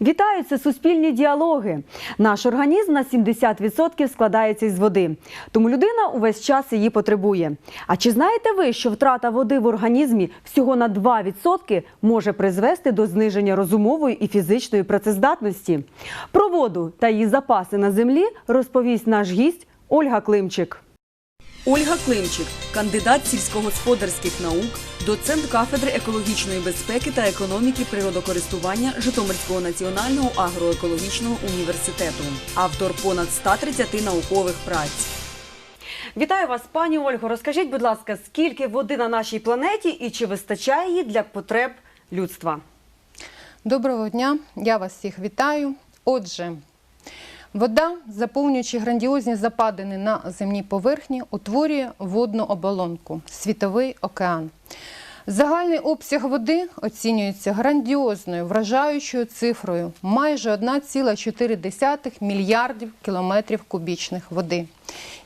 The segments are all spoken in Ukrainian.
Вітаю, це суспільні діалоги. Наш організм на 70% складається із води, тому людина увесь час її потребує. А чи знаєте ви, що втрата води в організмі всього на 2% може призвести до зниження розумової і фізичної працездатності? Про воду та її запаси на землі розповість наш гість Ольга Климчик. Ольга Климчик, кандидат сільськогосподарських наук, доцент кафедри екологічної безпеки та економіки природокористування Житомирського національного агроекологічного університету, автор понад 130 наукових праць. Вітаю вас, пані Ольго. Розкажіть, будь ласка, скільки води на нашій планеті і чи вистачає її для потреб людства? Доброго дня, я вас всіх вітаю. Отже, вода, заповнюючи грандіозні западини на земній поверхні, утворює водну оболонку світовий океан. Загальний обсяг води оцінюється грандіозною, вражаючою цифрою майже 1,4 мільярдів кілометрів кубічних води.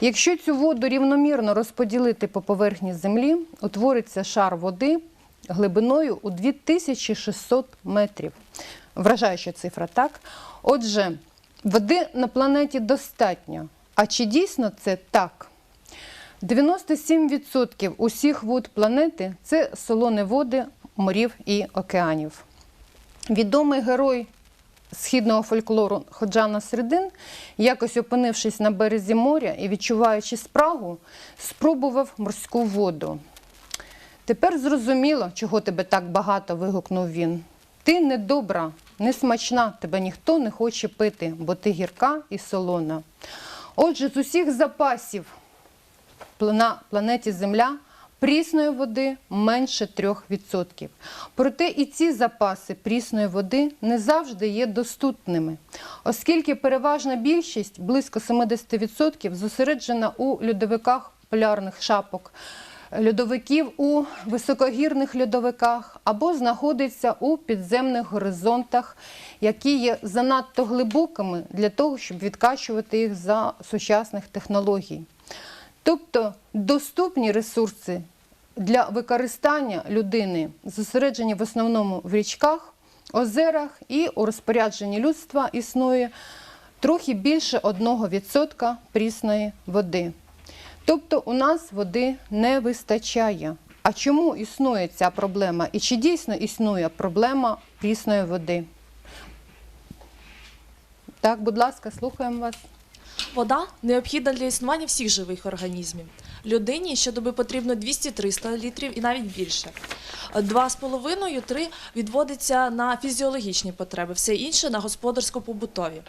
Якщо цю воду рівномірно розподілити по поверхні землі, утвориться шар води глибиною у 2600 метрів. Вражаюча цифра, так? Отже, води на планеті достатньо. А чи дійсно це так? 97% усіх вод планети це солоні води морів і океанів. Відомий герой східного фольклору Ходжана Середин, якось опинившись на березі моря і відчуваючи спрагу, спробував морську воду. Тепер зрозуміло, чого тебе так багато вигукнув він. Ти недобра, несмачна, тебе ніхто не хоче пити, бо ти гірка і солона. Отже, з усіх запасів на планеті Земля прісної води менше 3%. Проте і ці запаси прісної води не завжди є доступними, оскільки переважна більшість, близько 70%, зосереджена у льодовиках полярних шапок, льодовиків у високогірних льодовиках або знаходиться у підземних горизонтах, які є занадто глибокими для того, щоб відкачувати їх за сучасних технологій. Тобто доступні ресурси для використання людини зосереджені в основному в річках, озерах і у розпорядженні людства існує трохи більше 1% прісної води. Тобто у нас води не вистачає. А чому існує ця проблема? І чи дійсно існує проблема прісної води? Так, будь ласка, слухаємо вас. Вода необхідна для існування всіх живих організмів. Людині щодоби потрібно 200-300 літрів і навіть більше. 2,5-3 відводиться на фізіологічні потреби, все інше на господарсько-побутові.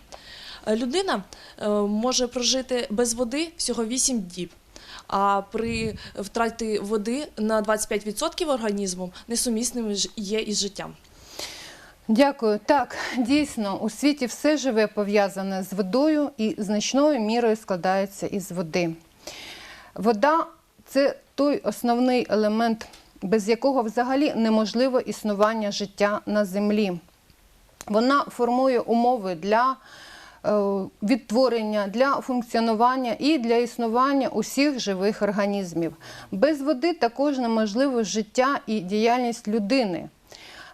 Людина е, може прожити без води всього 8 діб. А при втраті води на 25% організму несумісним є із життям. Дякую. Так, дійсно, у світі все живе пов'язане з водою і значною мірою складається із води. Вода це той основний елемент, без якого взагалі неможливо існування життя на землі. Вона формує умови для відтворення, для функціонування і для існування усіх живих організмів. Без води також неможливо життя і діяльність людини.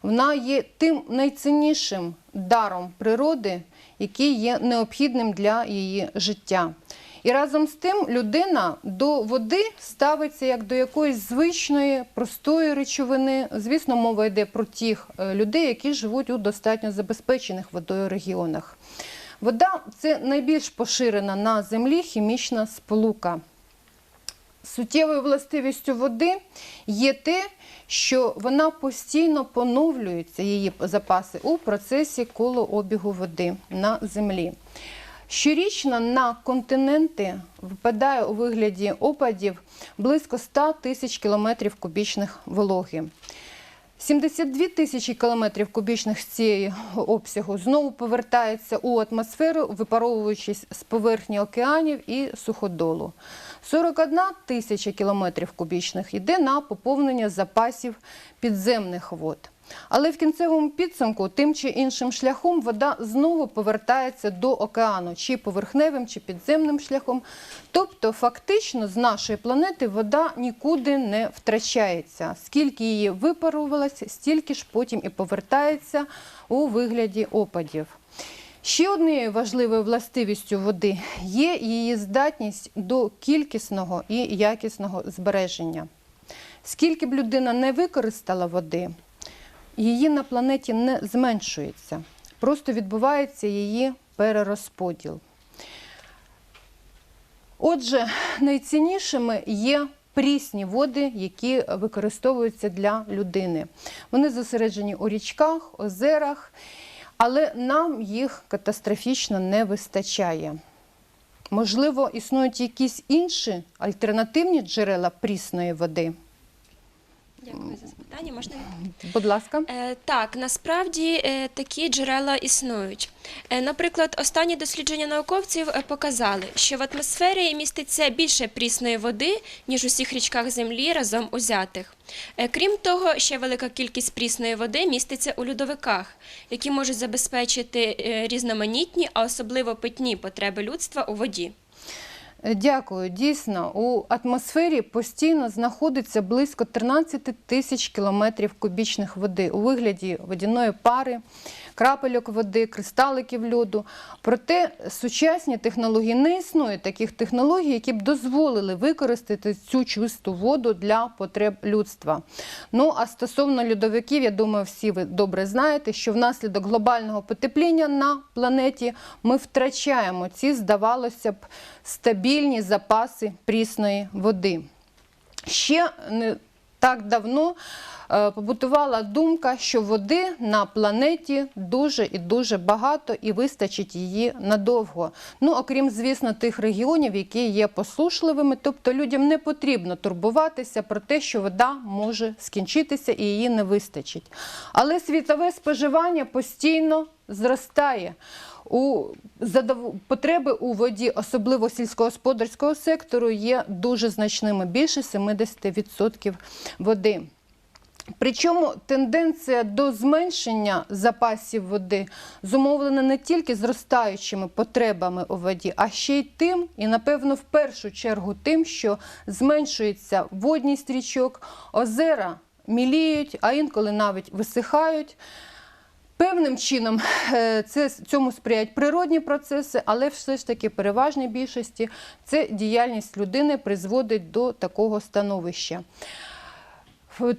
Вона є тим найціннішим даром природи, який є необхідним для її життя. І разом з тим людина до води ставиться як до якоїсь звичної, простої речовини. Звісно, мова йде про тих е, людей, які живуть у достатньо забезпечених водою регіонах. Вода це найбільш поширена на землі хімічна сполука. Суттєвою властивістю води є те, що вона постійно поновлюється, її запаси у процесі колообігу води на землі. Щорічно на континенти випадає у вигляді опадів близько 100 тисяч кілометрів кубічних вологи. 72 тисячі кілометрів кубічних з цієї обсягу знову повертається у атмосферу, випаровуючись з поверхні океанів і суходолу. 41 тисяча кілометрів кубічних йде на поповнення запасів підземних вод. Але в кінцевому підсумку тим чи іншим шляхом вода знову повертається до океану, чи поверхневим, чи підземним шляхом. Тобто, фактично, з нашої планети вода нікуди не втрачається. Скільки її випарувалося, стільки ж потім і повертається у вигляді опадів. Ще однією важливою властивістю води є її здатність до кількісного і якісного збереження. Скільки б людина не використала води, її на планеті не зменшується. Просто відбувається її перерозподіл. Отже, найціннішими є прісні води, які використовуються для людини. Вони зосереджені у річках, озерах, але нам їх катастрофічно не вистачає. Можливо, існують якісь інші альтернативні джерела прісної води. Дякую за запитання. Можна Будь ласка. е, так, насправді е, такі джерела існують. Е, наприклад, останні дослідження науковців показали, що в атмосфері міститься більше прісної води, ніж у всіх річках землі разом узятих. Крім того, ще велика кількість прісної води міститься у льодовиках, які можуть забезпечити різноманітні, а особливо питні потреби людства у воді. Е, Дякую. Дійсно, у атмосфері постійно знаходиться близько 13 тисяч кілометрів кубічних води у вигляді водяної пари, крапельок води, кристаликів льоду. Проте сучасні технології не існує таких технологій, які б дозволили використати цю чисту воду для потреб людства. Ну а стосовно льодовиків, я думаю, всі ви добре знаєте, що внаслідок глобального потепління на планеті ми втрачаємо ці, здавалося б, стабільні запаси прісної води. Ще не так давно е, побутувала думка, що води на планеті дуже і дуже багато і вистачить її надовго. Ну, окрім, звісно, тих регіонів, які є посушливими, тобто людям не потрібно турбуватися про те, що вода може скінчитися і її не вистачить. Але світове споживання постійно зростає. У задов... потреби у воді, особливо сільськогосподарського сектору, є дуже значними більше 70% води. Причому тенденція до зменшення запасів води зумовлена не тільки зростаючими потребами у воді, а ще й тим, і напевно в першу чергу тим, що зменшується водність річок, озера міліють, а інколи навіть висихають. Певним чином е, це цьому сприяють природні процеси, але все ж таки переважній більшості це діяльність людини призводить до такого становища.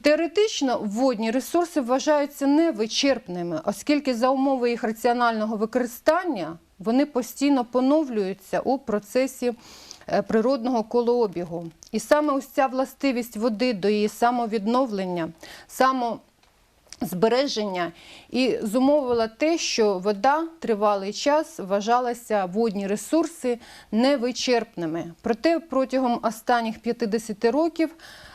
Теоретично водні ресурси вважаються невичерпними, оскільки за умови їх раціонального використання вони постійно поновлюються у процесі е, природного колообігу. І саме ось ця властивість води до її самовідновлення, само збереження і зумовила те, що вода тривалий час вважалася водні ресурси невичерпними. Проте протягом останніх 50 років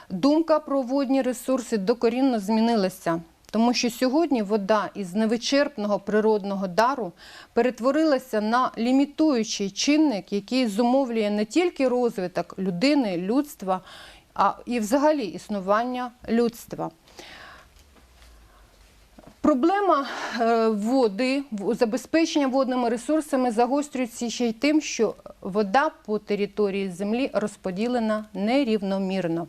думка про водні ресурси докорінно змінилася. Тому що сьогодні вода із невичерпного природного дару перетворилася на лімітуючий чинник, який зумовлює не тільки розвиток людини, людства, а і взагалі існування людства. Проблема е, води, забезпечення водними ресурсами загострюється ще й тим, що вода по території землі розподілена нерівномірно.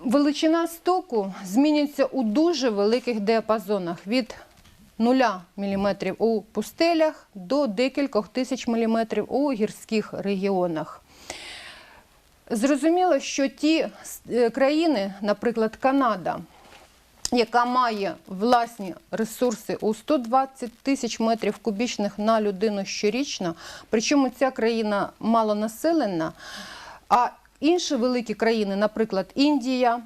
Величина стоку змінюється у дуже великих діапазонах від 0 мм у пустелях до декількох тисяч міліметрів у гірських регіонах. Зрозуміло, що ті е, країни, наприклад, Канада, яка має власні ресурси у 120 тисяч метрів кубічних на людину щорічно, причому ця країна малонаселена, а інші великі країни, наприклад, Індія,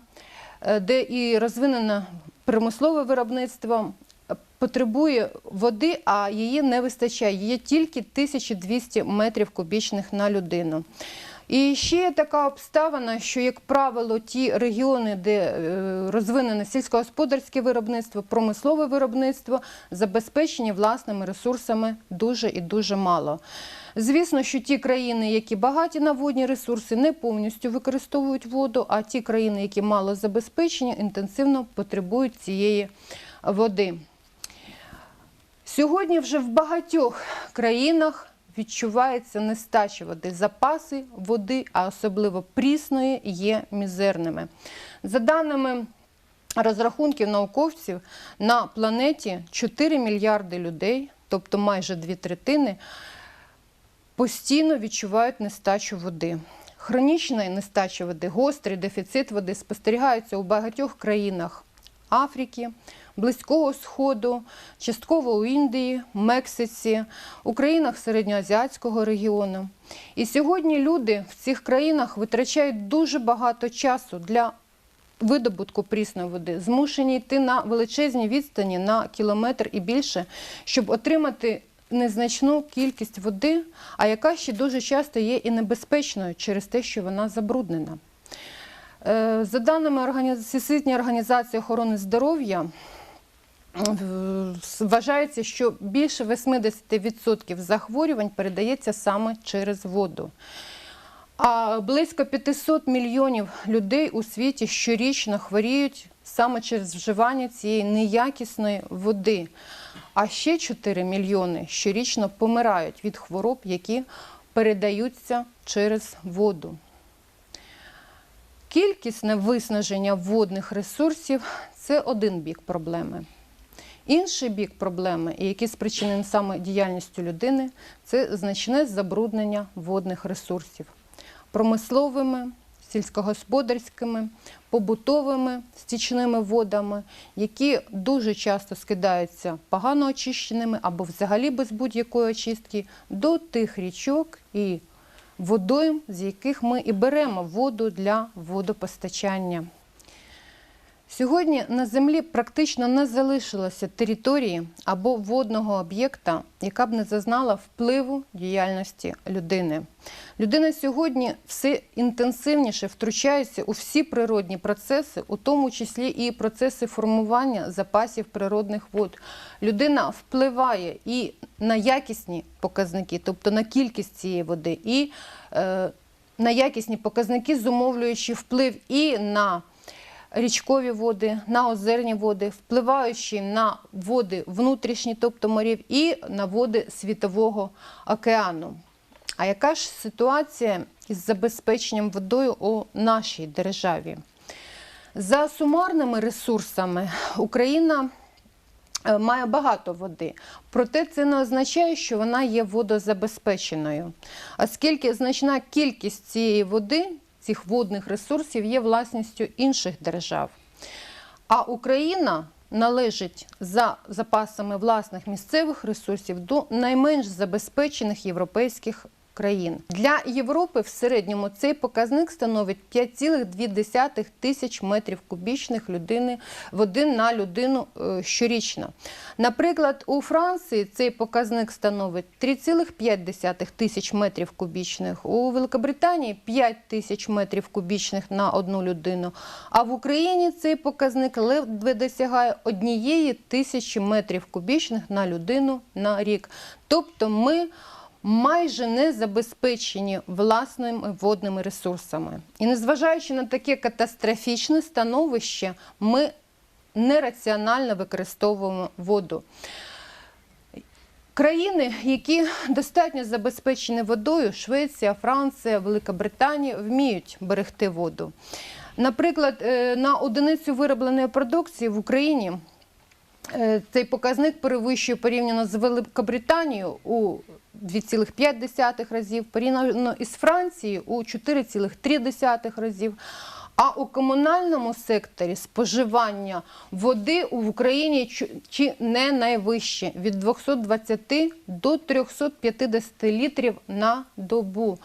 е, де і розвинене промислове виробництво, е, потребує води, а її не вистачає. Є тільки 1200 метрів кубічних на людину. І ще є така обставина, що, як правило, ті регіони, де е, розвинене сільськогосподарське виробництво, промислове виробництво, забезпечені власними ресурсами дуже і дуже мало. Звісно, що ті країни, які багаті на водні ресурси, не повністю використовують воду, а ті країни, які мало забезпечені, інтенсивно потребують цієї води. Сьогодні вже в багатьох країнах відчувається нестача води. Запаси води, а особливо прісної, є мізерними. За даними розрахунків науковців, на планеті 4 мільярди людей, тобто майже дві третини, постійно відчувають нестачу води. Хронічна нестача води, гострий дефіцит води спостерігається у багатьох країнах Африки, Близького Сходу, частково у Індії, Мексиці, у країнах середньоазіатського регіону. І сьогодні люди в цих країнах витрачають дуже багато часу для видобутку прісної води, змушені йти на величезні відстані на кілометр і більше, щоб отримати незначну кількість води, а яка ще дуже часто є і небезпечною через те, що вона забруднена. Е, За даними Всесвітньої організації охорони здоров'я, вважається, що більше 80% захворювань передається саме через воду. А близько 500 мільйонів людей у світі щорічно хворіють саме через вживання цієї неякісної води. А ще 4 мільйони щорічно помирають від хвороб, які передаються через воду. Кількісне виснаження водних ресурсів це один бік проблеми. Інший бік проблеми, який спричинений саме діяльністю людини, це значне забруднення водних ресурсів промисловими, сільськогосподарськими, побутовими стічними водами, які дуже часто скидаються погано очищеними або взагалі без будь-якої очистки до тих річок і водойм, з яких ми і беремо воду для водопостачання. Сьогодні на землі практично не залишилося території або водного об'єкта, яка б не зазнала впливу діяльності людини. Людина сьогодні все інтенсивніше втручається у всі природні процеси, у тому числі і процеси формування запасів природних вод. Людина впливає і на якісні показники, тобто на кількість цієї води, і е, на якісні показники, зумовлюючи вплив і на річкові води, на озерні води, впливаючи на води внутрішні, тобто морів, і на води світового океану. А яка ж ситуація із забезпеченням водою у нашій державі? За сумарними ресурсами Україна е, має багато води, проте це не означає, що вона є водозабезпеченою, оскільки значна кількість цієї води, цих водних ресурсів є власністю інших держав. А Україна належить за запасами власних місцевих ресурсів до найменш забезпечених європейських країн. Для Європи в середньому цей показник становить 5,2 тисяч метрів кубічних людини води на людину е, щорічно. Наприклад, у Франції цей показник становить 3,5 тисяч метрів кубічних, у Великобританії 5 тисяч метрів кубічних на одну людину. А в Україні цей показник ледве досягає однієї тисячі метрів кубічних на людину на рік. Тобто ми майже не забезпечені власними водними ресурсами. І незважаючи на таке катастрофічне становище, ми нераціонально використовуємо воду. Країни, які достатньо забезпечені водою, Швеція, Франція, Велика Британія, вміють берегти воду. Наприклад, е, на одиницю виробленої продукції в Україні е, цей показник перевищує порівняно з Великобританією у 2,5 разів, порівняно із Францією у 4,3 разів. А у комунальному секторі споживання води в Україні чи не найвище від 220 до 350 літрів на добу.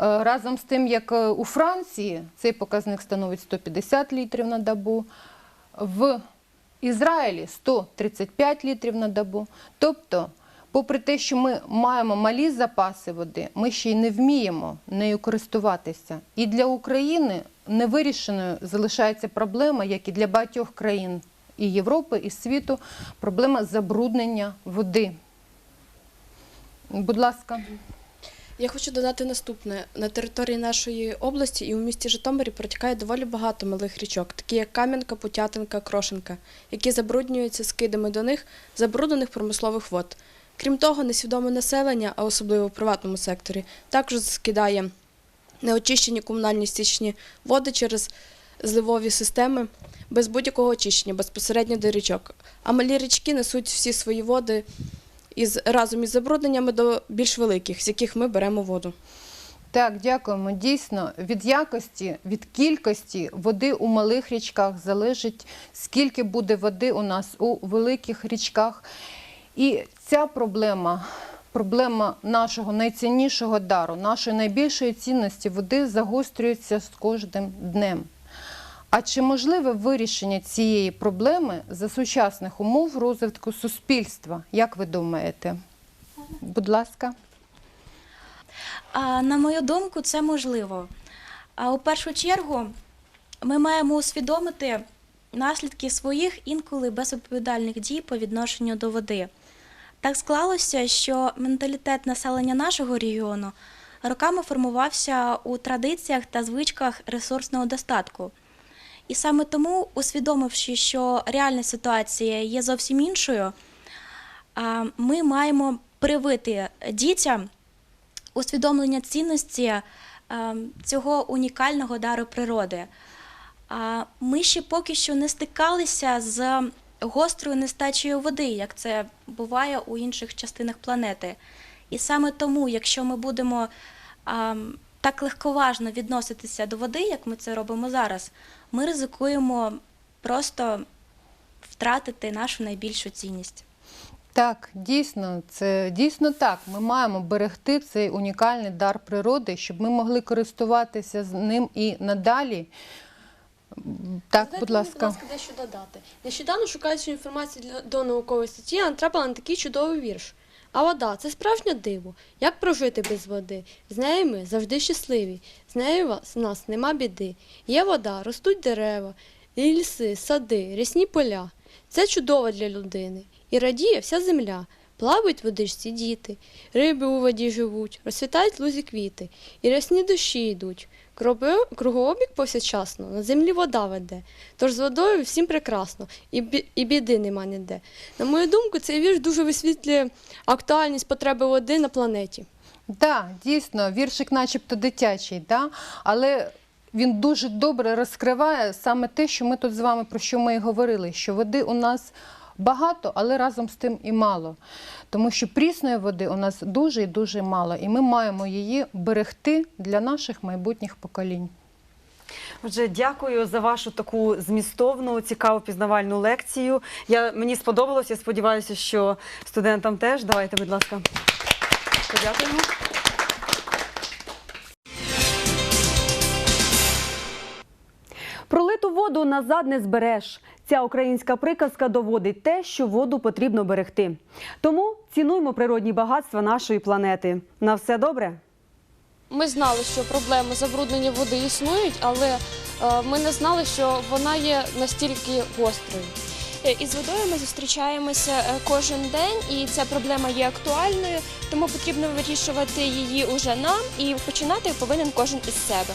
Е, Разом з тим, як е, у Франції цей показник становить 150 літрів на добу, в Ізраїлі 135 літрів на добу. Тобто попри те, що ми маємо малі запаси води, ми ще й не вміємо нею користуватися. І для України невирішеною залишається проблема, як і для багатьох країн і Європи, і світу, проблема забруднення води. Будь ласка. Я хочу додати наступне: на території нашої області і у місті Житомирі протікає доволі багато малих річок, такі як Кам'янка, Путятинка, Крошенка, які забруднюються скидами до них забруднених промислових вод. Крім того, несвідоме населення, а особливо в приватному секторі, також скидає неочищені комунальні стічні води через зливові системи без будь-якого очищення безпосередньо до річок. А малі річки несуть всі свої води із разом із забрудненнями до більш великих, з яких ми беремо воду. Так, дякуємо. Дійсно, від якості, від кількості води у малих річках залежить, скільки буде води у нас у великих річках. І ця проблема, проблема нашого найціннішого дару, нашої найбільшої цінності води загострюється з кожним днем. А чи можливе вирішення цієї проблеми за сучасних умов розвитку суспільства? Як ви думаєте? Будь ласка. На мою думку, це можливо. А у першу чергу ми маємо усвідомити наслідки своїх інколи безвідповідальних дій по відношенню до води. Так склалося, що менталітет населення нашого регіону роками формувався у традиціях та звичках ресурсного достатку. І саме тому, усвідомивши, що реальна ситуація є зовсім іншою, ми маємо привити дітям усвідомлення цінності цього унікального дару природи. Ми ще поки що не стикалися з гострою нестачею води, як це буває у інших частинах планети. І саме тому, якщо ми будемо а, так легковажно відноситися до води, як ми це робимо зараз, ми ризикуємо просто втратити нашу найбільшу цінність. Так, дійсно, це дійсно так. Ми маємо берегти цей унікальний дар природи, щоб ми могли користуватися з ним і надалі. Так, Дайте будь мені, ласка. будь ласка, дещо додати. Нещодавно шукаючи інформацію для до наукової статті, я натрапила на такий чудовий вірш. А вода це справжнє диво. Як прожити без води? З нею ми завжди щасливі. З нею вас, нас нема біди. Є вода, ростуть дерева, і ліси, сади, рясні поля. Це чудово для людини. І радіє вся земля. Плавають в водичці діти, риби у воді живуть, розцвітають лузі квіти, і рясні дощі йдуть. Кругообіг повсякчасно, на землі вода веде. Тож з водою всім прекрасно, і, бі- і біди нема ніде. На мою думку, цей вірш дуже висвітлює актуальність потреби води на планеті. Так, дійсно, віршик начебто дитячий, да? але він дуже добре розкриває саме те, що ми тут з вами про що ми і говорили, що води у нас багато, але разом з тим і мало. Тому що прісної води у нас дуже і дуже мало, і ми маємо її берегти для наших майбутніх поколінь. Отже, дякую за вашу таку змістовну, цікаву пізнавальну лекцію. Я, мені сподобалось, я сподіваюся, що студентам теж. Давайте, будь ласка, подякуємо. Воду назад не збереш. Ця українська приказка доводить те, що воду потрібно берегти. Тому цінуймо природні багатства нашої планети. На все добре. Ми знали, що проблеми забруднення води існують, але е, ми не знали, що вона є настільки гострою. Е, Із водою ми зустрічаємося е, кожен день, і ця проблема є актуальною, тому потрібно вирішувати її уже нам і починати повинен кожен із себе.